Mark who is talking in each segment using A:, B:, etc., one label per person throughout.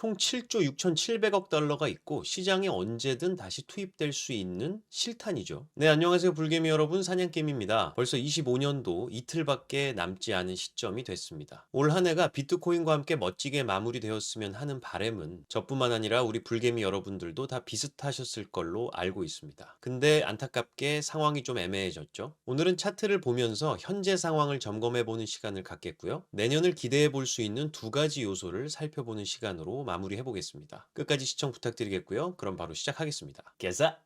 A: 총 7조 6,700억 달러가 있고 시장에 언제든 다시 투입될 수 있는 실탄이죠. 네, 안녕하세요. 불개미 여러분. 사냥개미입니다. 벌써 25년도 이틀밖에 남지 않은 시점이 됐습니다. 올 한 해가 비트코인과 함께 멋지게 마무리되었으면 하는 바램은 저뿐만 아니라 우리 불개미 여러분들도 다 비슷하셨을 걸로 알고 있습니다. 근데 안타깝게 상황이 좀 애매해졌죠. 오늘은 차트를 보면서 현재 상황을 점검해 보는 시간을 갖겠고요. 내년을 기대해 볼 수 있는 두 가지 요소를 살펴보는 시간으로 마무리해 보겠습니다. 끝까지 시청 부탁드리겠고요. 그럼 바로 시작하겠습니다. 개사!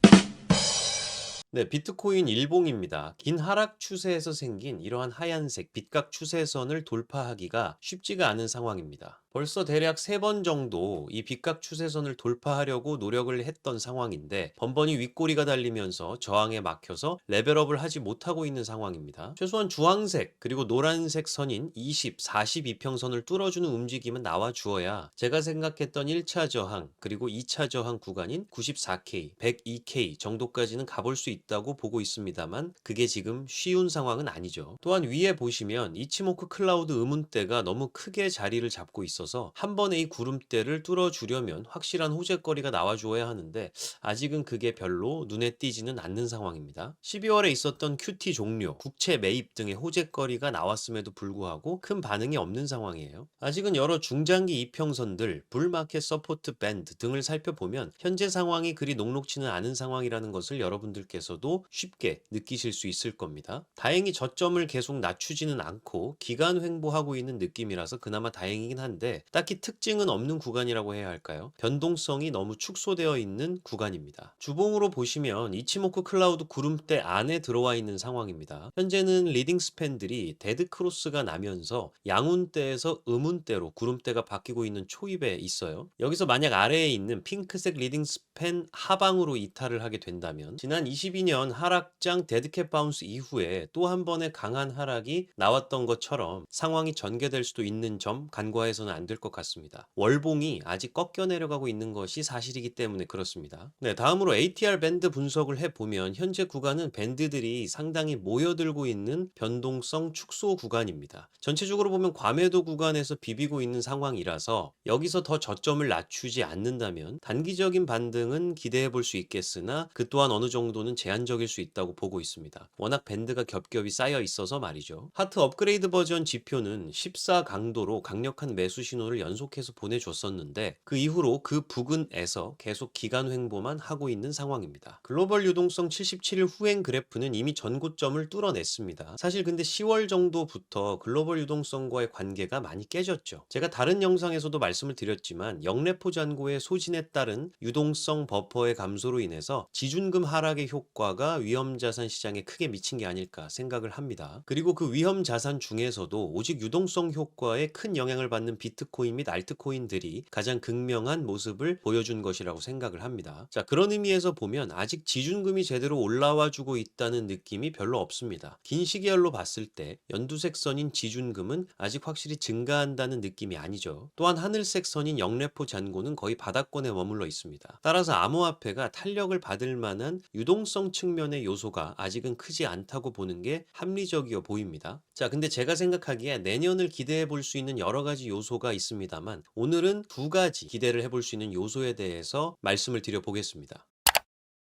A: 네, 비트코인 일봉입니다. 긴 하락 추세에서 생긴 이러한 하얀색 bit각 추세선을 돌파하기가 쉽지가 않은 상황입니다. 벌써 대략 세 번 정도 이 bit각 추세선을 돌파하려고 노력을 했던 상황인데 번번이 윗꼬리가 달리면서 저항에 막혀서 레벨업을 하지 못하고 있는 상황입니다. 최소한 주황색 그리고 노란색 선인 20, 42평선을 뚫어주는 움직임은 나와 주어야 제가 생각했던 1차 저항 그리고 2차 저항 구간인 94K, 102K 정도까지는 가볼 수 있다고 보고 있습니다만 그게 지금 쉬운 상황은 아니죠. 또한 위에 보시면 이치모크 클라우드 의문대가 너무 크게 자리를 잡고 있어서 한 번에 이 구름대를 뚫어주려면 확실한 호재거리가 나와주어야 하는데 아직은 그게 별로 눈에 띄지는 않는 상황입니다. 12월에 있었던 QT 종료, 국채 매입 등의 호재거리가 나왔음에도 불구하고 큰 반응이 없는 상황이에요. 아직은 여러 중장기 이평선들, 불마켓 서포트 밴드 등을 살펴보면 현재 상황이 그리 녹록치는 않은 상황이라는 것을 여러분들께서도 쉽게 느끼실 수 있을 겁니다. 다행히 저점을 계속 낮추지는 않고 기간 횡보하고 있는 느낌이라서 그나마 다행이긴 한데 딱히 특징은 없는 구간이라고 해야 할까요? 변동성이 너무 축소되어 있는 구간입니다. 주봉으로 보시면 이치모크 클라우드 구름대 안에 들어와 있는 상황입니다. 현재는 리딩 스팬들이 데드 크로스가 나면서 양운대에서 음운대로 구름대가 바뀌고 있는 초입에 있어요. 여기서 만약 아래에 있는 핑크색 리딩 스팬 하방으로 이탈을 하게 된다면 지난 22년 하락장 데드캣 바운스 이후에 또 한 번의 강한 하락이 나왔던 것처럼 상황이 전개될 수도 있는 점 간과해서는 안될 것 같습니다. 월봉이 아직 꺾여 내려가고 있는 것이 사실이기 때문에 그렇습니다. 네, 다음으로 ATR 밴드 분석을 해보면 현재 구간은 밴드들이 상당히 모여들고 있는 변동성 축소 구간입니다. 전체적으로 보면 과매도 구간에서 비비고 있는 상황이라서 여기서 더 저점을 낮추지 않는다면 단기적인 반등은 기대해 볼 수 있겠으나 그 또한 어느 정도는 제한적일 수 있다고 보고 있습니다. 워낙 밴드가 겹겹이 쌓여 있어서 말이죠. 하트 업그레이드 버전 지표는 14 강도로 강력한 매수 신 호를 연속해서 보내줬었는데 그 이후로 그 부근에서 계속 기간 횡보만 하고 있는 상황입니다. 글로벌 유동성 77일 후행 그래프는 이미 전고점을 뚫어냈습니다. 사실 근데 10월 정도부터 글로벌 유동성과의 관계가 많이 깨졌죠. 제가 다른 영상에서도 말씀을 드렸지만 영래포 잔고의 소진에 따른 유동성 버퍼의 감소로 인해서 지준금 하락의 효과가 위험자산 시장에 크게 미친 게 아닐까 생각을 합니다. 그리고 그 위험 자산 중에서도 오직 유동성 효과에 큰 영향을 받는 비트 코인 및 알트코인들이 가장 극명한 모습을 보여준 것이라고 생각을 합니다. 자, 그런 의미에서 보면 아직 지준금이 제대로 올라와 주고 있다는 느낌이 별로 없습니다. 긴 시계열로 봤을 때 연두색 선인 지준금은 아직 확실히 증가한다는 느낌이 아니죠. 또한 하늘색 선인 영래포 잔고는 거의 바닥권에 머물러 있습니다. 따라서 암호화폐가 탄력을 받을 만한 유동성 측면의 요소가 아직은 크지 않다고 보는 게 합리적이어 보입니다. 자, 근데 제가 생각하기에 내년을 기대해 볼 수 있는 여러 가지 요소가 있습니다만 오늘은 두 가지 기대를 해볼 수 있는 요소에 대해서 말씀을 드려 보겠습니다.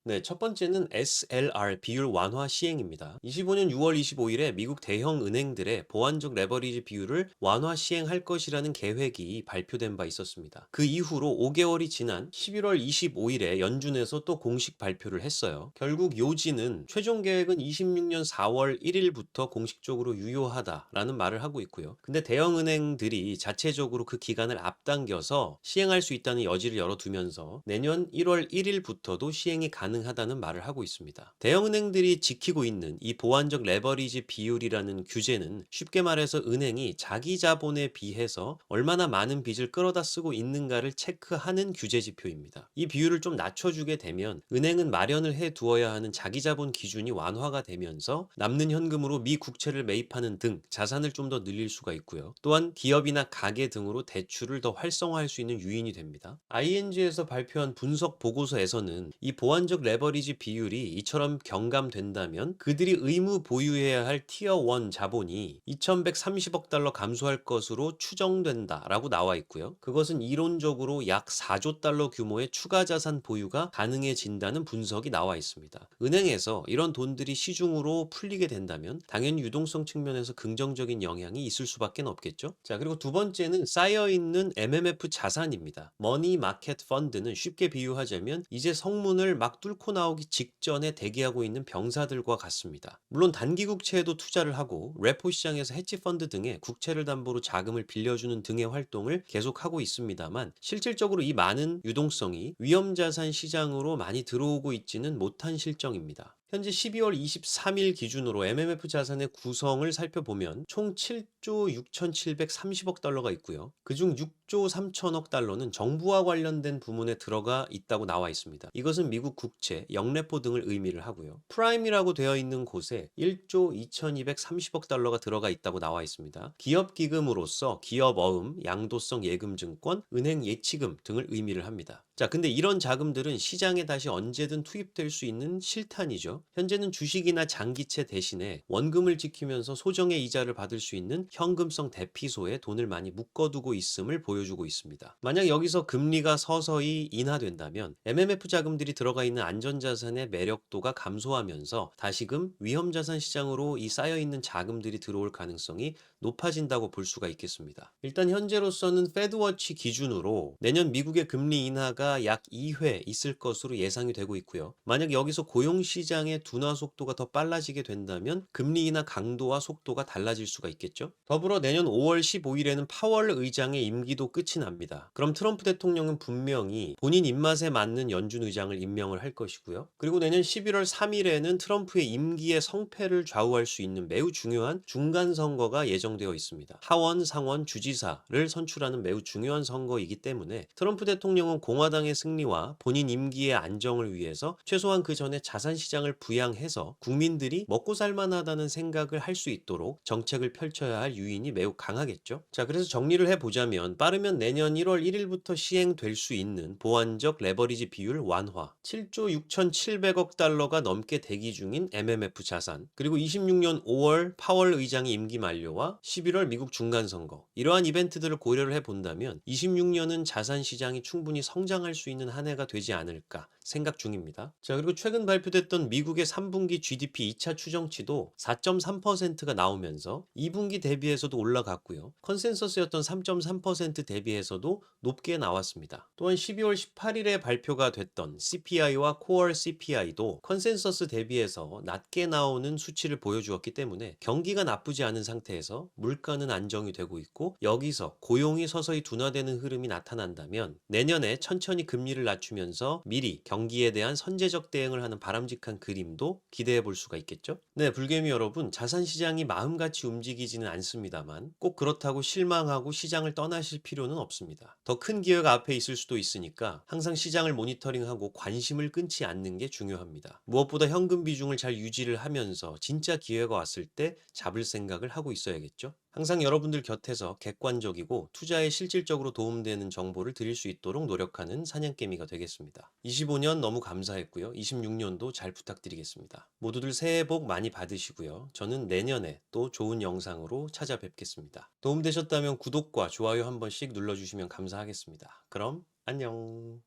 A: 네, 첫 번째는 SLR 비율 완화 시행입니다. 25년 6월 25일에 미국 대형 은행들의 보완적 레버리지 비율을 완화 시행할 것이라는 계획이 발표된 바 있었습니다. 그 이후로 5개월이 지난 11월 25일에 연준에서 또 공식 발표를 했어요. 결국 요지는 최종 계획은 26년 4월 1일부터 공식적으로 유효하다라는 말을 하고 있고요. 근데 대형 은행들이 자체적으로 그 기간을 앞당겨서 시행할 수 있다는 여지를 열어두면서 내년 1월 1일부터도 시행이 가능 가능하다는 말을 하고 있습니다. 대형은행들이 지키고 있는 이 보완적 레버리지 비율이라는 규제는 쉽게 말해서 은행이 자기 자본에 비해서 얼마나 많은 빚을 끌어다 쓰고 있는가를 체크하는 규제 지표입니다. 이 비율을 좀 낮춰주게 되면 은행은 마련을 해 두어야 하는 자기 자본 기준이 완화가 되면서 남는 현금으로 미 국채를 매입하는 등 자산을 좀 더 늘릴 수가 있고요. 또한 기업이나 가계 등으로 대출을 더 활성화할 수 있는 유인이 됩니다. ING에서 발표한 분석 보고서에서는 이 보완적 레버리지 비율이 이처럼 경감된다면 그들이 의무 보유해야 할 티어 1 자본이 2130억 달러 감소할 것으로 추정된다라고 나와 있고요. 그것은 이론적으로 약 4조 달러 규모의 추가 자산 보유가 가능해진다는 분석이 나와 있습니다. 은행에서 이런 돈들이 시중으로 풀리게 된다면 당연히 유동성 측면에서 긍정적인 영향이 있을 수밖에 없겠죠. 자, 그리고 두 번째는 쌓여 있는 MMF 자산입니다. 머니 마켓 펀드는 쉽게 비유하자면 이제 성문을 막 뚫고 나오기 직전에 대기하고 있는 병사들과 같습니다. 물론 단기 국채에도 투자를 하고 레포 시장에서 해치 펀드 등의 국채를 담보로 자금을 빌려주는 등의 활동을 계속하고 있습니다만 실질적으로 이 많은 유동성이 위험자산 시장으로 많이 들어오고 있지는 못한 실정입니다. 현재 12월 23일 기준으로 MMF 자산의 구성을 살펴보면 총 7조 6,730억 달러가 있고요. 그중 6조 3천억 달러는 정부와 관련된 부문에 들어가 있다고 나와 있습니다. 이것은 미국 국채, 영래포 등을 의미를 하고요. 프라임이라고 되어 있는 곳에 1조 2,230억 달러가 들어가 있다고 나와 있습니다. 기업 기금으로서 기업 어음, 양도성 예금 증권, 은행 예치금 등을 의미를 합니다. 자, 근데 이런 자금들은 시장에 다시 언제든 투입될 수 있는 실탄이죠. 현재는 주식이나 장기채 대신에 원금을 지키면서 소정의 이자를 받을 수 있는 현금성 대피소에 돈을 많이 묶어두고 있음을 보여주고 있습니다. 만약 여기서 금리가 서서히 인하된다면 MMF 자금들이 들어가 있는 안전자산의 매력도가 감소하면서 다시금 위험자산 시장으로 이 쌓여있는 자금들이 들어올 가능성이 높아진다고 볼 수가 있겠습니다. 일단 현재로서는 페드워치 기준으로 내년 미국의 금리 인하가 약 2회 있을 것으로 예상이 되고 있고요. 만약 여기서 고용 시장의 둔화 속도가 더 빨라지게 된다면 금리 인하 강도와 속도가 달라질 수가 있겠죠. 더불어 내년 5월 15일에는 파월 의장의 임기도 끝이 납니다. 그럼 트럼프 대통령은 분명히 본인 입맛에 맞는 연준 의장을 임명을 할 것이고요. 그리고 내년 11월 3일에는 트럼프의 임기의 성패를 좌우할 수 있는 매우 중요한 중간 선거가 예정되어 있습니다. 하원, 상원, 주지사를 선출하는 매우 중요한 선거이기 때문에 트럼프 대통령은 공화당 의 승리와 본인 임기의 안정을 위해서 최소한 그 전에 자산 시장을 부양해서 국민들이 먹고 살만하다는 생각을 할 수 있도록 정책을 펼쳐야 할 유인이 매우 강하겠죠. 자, 그래서 정리를 해보자면 빠르면 내년 1월 1일부터 시행될 수 있는 보완적 레버리지 비율 완화, 7조 6,700억 달러가 넘게 대기 중인 MMF 자산, 그리고 26년 5월 파월 의장의 임기 만료와 11월 미국 중간선거, 이러한 이벤트들을 고려를 해본다면 26년은 자산 시장이 충분히 성장할 수 있는 한 해가 되지 않을까 생각 중입니다. 자, 그리고 최근 발표됐던 미국의 3분기 GDP 2차 추정치도 4.3%가 나오면서 2분기 대비해서도 올라갔고요. 컨센서스였던 3.3% 대비해서도 높게 나왔습니다. 또한 12월 18일에 발표가 됐던 CPI와 코어 CPI도 컨센서스 대비해서 낮게 나오는 수치를 보여주었기 때문에 경기가 나쁘지 않은 상태에서 물가는 안정이 되고 있고 여기서 고용이 서서히 둔화되는 흐름이 나타난다면 내년에 천천히 금리를 낮추면서 미리 경기에 대한 선제적 대응을 하는 바람직한 그림도 기대해 볼 수가 있겠죠? 네, 불개미 여러분, 자산 시장이 마음같이 움직이지는 않습니다만 꼭 그렇다고 실망하고 시장을 떠나실 필요는 없습니다. 더 큰 기회가 앞에 있을 수도 있으니까 항상 시장을 모니터링하고 관심을 끊지 않는 게 중요합니다. 무엇보다 현금 비중을 잘 유지를 하면서 진짜 기회가 왔을 때 잡을 생각을 하고 있어야겠죠? 항상 여러분들 곁에서 객관적이고 투자에 실질적으로 도움되는 정보를 드릴 수 있도록 노력하는 사냥개미가 되겠습니다. 25년 너무 감사했고요. 26년도 잘 부탁드리겠습니다. 모두들 새해 복 많이 받으시고요. 저는 내년에 또 좋은 영상으로 찾아뵙겠습니다. 도움되셨다면 구독과 좋아요 한 번씩 눌러주시면 감사하겠습니다. 그럼 안녕.